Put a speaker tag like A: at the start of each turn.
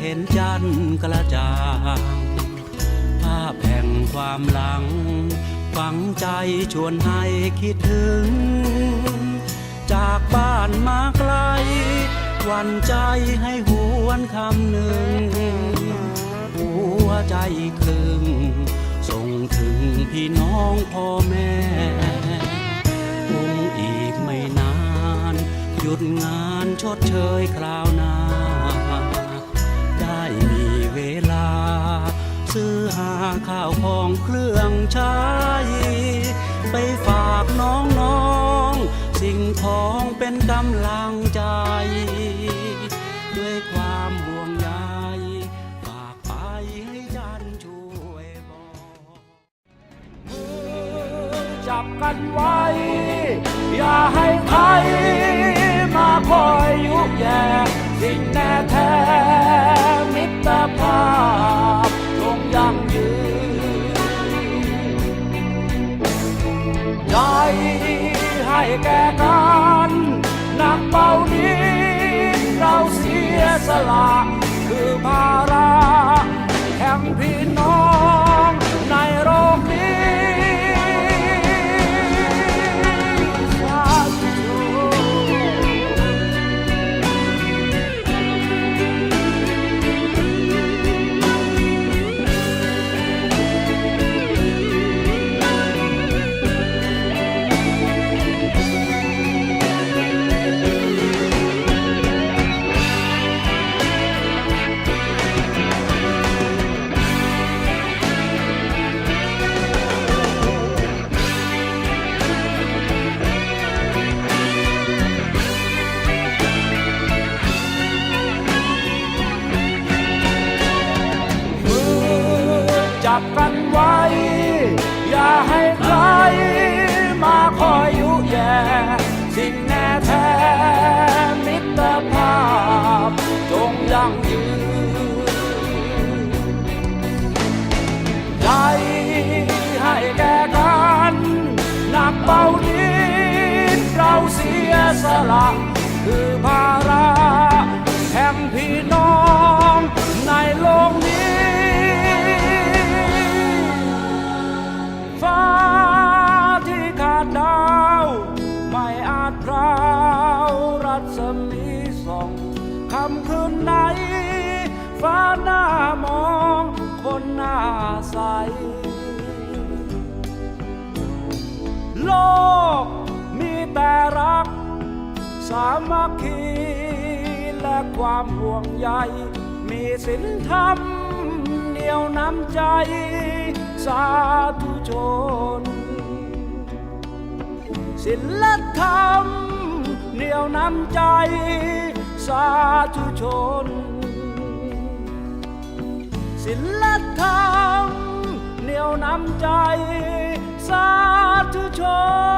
A: เห็นจันกระจ่างภาพแห่งความหลัง ฝังใจชวนให้คิดถึง จากบ้านมาไกลหวันใจให้หวนคำหนึ่ง หัวใจครึ่งส่งถึงพี่น้องพ่อแม่คงอีกไม่นาน หยุดงานชดเชยคราวหน้า ข้าวของเครื่องใช้ ไปฝากน้องๆ สิ่งของเป็นกำลังใจ ด้วยความห่วงใยฝากไปให้จันช่วยบอก
B: จับกันไว้ อย่าให้ใครมาคอยยุแย่สิ่งแน่แท้มิตรภาพ แก่กันหนักเบานี้เราเสียสละคือภา จับกันไว้ อย่าให้ใครมาคอยยุแย่สิ่งแน่แท้มิตรภาพ จงยั่งยืนใจให้แก่กันหนักเบานิดเราเสียสละ คือภาระแห่งพี่น้อง รัศมีส่องคำคืนไหน ฟ้าหน้ามองคนหน้าใส โลกมีแต่รัก สามัคคีและความห่วงใย มีศีลธรรมเหนียวน้ำใจ สาธุชนศีลธรรม เหนียวน้ำใจสาธุชน ศิลธรรมเหนียวน้ำใจสาธุชน